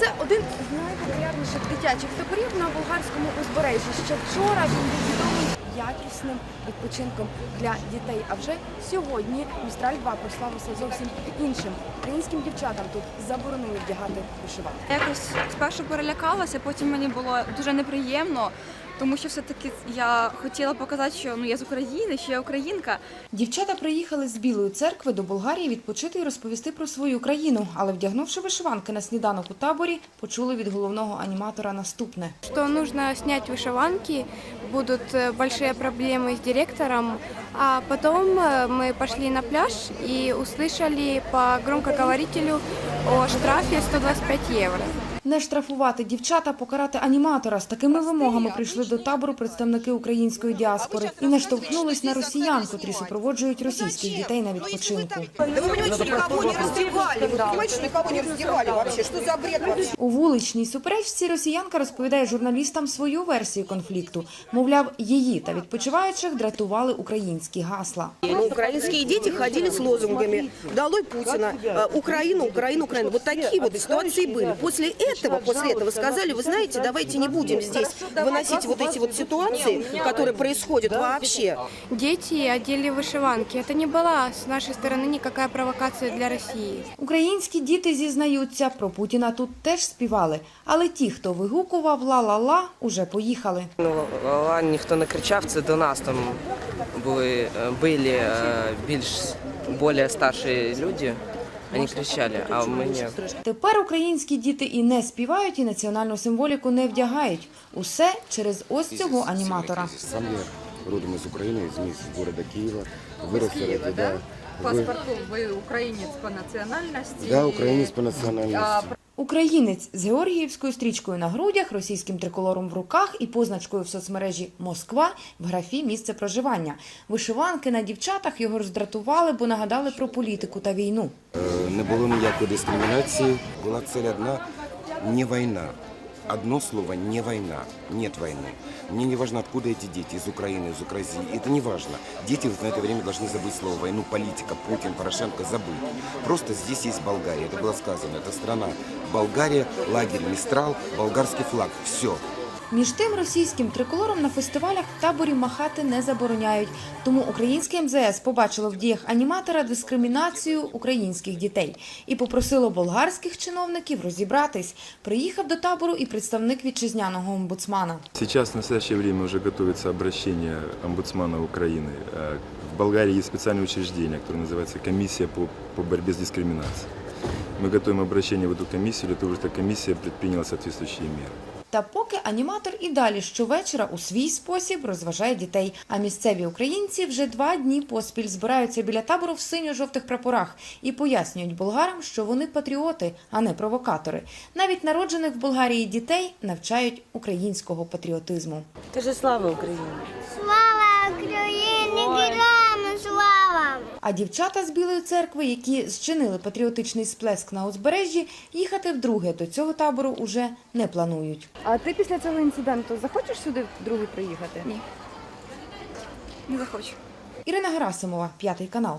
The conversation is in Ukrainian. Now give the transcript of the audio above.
Це один з найпопулярніших дитячих таборів на болгарському узбережжі. Ще вчора він був відомий якісним відпочинком для дітей. А вже сьогодні Містраль 2 прославився зовсім іншим. Українським дівчатам тут заборонили вдягати вишиванки. Якось спершу перелякалася, потім мені було дуже неприємно, тому що все-таки я хотіла показати, що ну я з України, що я українка. Дівчата приїхали з Білої церкви до Болгарії відпочити і розповісти про свою країну, але вдягнувши вишиванки на сніданок у таборі, почули від головного аніматора наступне. что нужно снять вышиванки, будут э, большие проблемы с директором. А потом э, мы пошли на пляж и услышали по громкоговорителю о штрафе 125 евро. Не штрафувати дівчата, покарати аніматора. З такими вимогами прийшли до табору представники української діаспори і наштовхнулись на росіян, котрі супроводжують російських дітей на відпочинку. Да вы понимаете, что никого не раздевали. Вы понимаете, что никого не раздевали вообще? Что за бред вообще? У вуличній суперечці росіянка розповідає журналістам свою версію конфлікту. Мовляв, її та відпочиваючих дратували українські гасла. Ну, украинские дети ходили с лозунгами «Долой Путина», э, «Украина, Украина, Украина». Вот такие вот ситуации были. После этого, после этого сказали, вы знаете, давайте не будем здесь выносить вот эти вот ситуации, которые происходят вообще. Дети одели вышиванки. Это не была с нашей стороны никакая провокация для России. Українські діти зізнаються, про Путіна тут теж співали, але ті, хто вигукував ла-ла-ла, уже поїхали. Ну, ла ніхто не кричав, це до нас там були, е, били е, більш більш старші люди, вони кричали, а ми ні. Тепер українські діти і не співають, і національну символіку не вдягають. Усе через ось цього аніматора. Родом из Украины, из, из города Киева. Вырос Киева, да? В паспорту ви українець по національності. Да, украинец по национальности. Українець з георгіївською стрічкою на грудях, російським триколором в руках і позначкою в соцмережі Москва в графі місце проживання. Вишиванки на дівчатах його роздратували, бо нагадали про політику та війну. Е, Не було ніякої дискримінації. Була цель одна – не війна. Одно слово – не война. Нет войны. Мне не важно, откуда эти дети, из Украины, из Украины. Это не важно. Дети на это время должны забыть слово войну, политика, Путин, Порошенко, забыть. Просто здесь есть Болгария. Это было сказано. Это страна. Болгария, лагерь Мистрал, болгарский флаг. Все. Між тим російським триколором на фестивалях в таборі махати не забороняють. Тому українське МЗС побачило в діях аніматора дискримінацію українських дітей і попросило болгарських чиновників розібратись. Приїхав до табору і представник вітчизняного омбудсмана. Сейчас в настоящее время уже готовится обращение омбудсмана Украины. Э, В Болгарии есть специальное учреждение, которое называется Комиссия по, по борьбе с дискриминацией. Мы готовим обращение в эту комиссию для того, чтобы эта комиссия предприняла соответствующие меры. Та поки аніматор і далі щовечора у свій спосіб розважає дітей. А місцеві українці вже два дні поспіль збираються біля табору в синьо-жовтих прапорах і пояснюють болгарам, що вони патріоти, а не провокатори. Навіть народжених в Болгарії дітей навчають українського патріотизму. Каже слава Україні! Слава Україні, героям слава! А дівчата з Білої церкви, які зчинили патріотичний сплеск на узбережжі, їхати вдруге до цього табору уже не планують. А ти після цього інциденту захочеш сюди вдруге приїхати? Ні. Не захочу. Ірина Герасимова, п'ятий канал.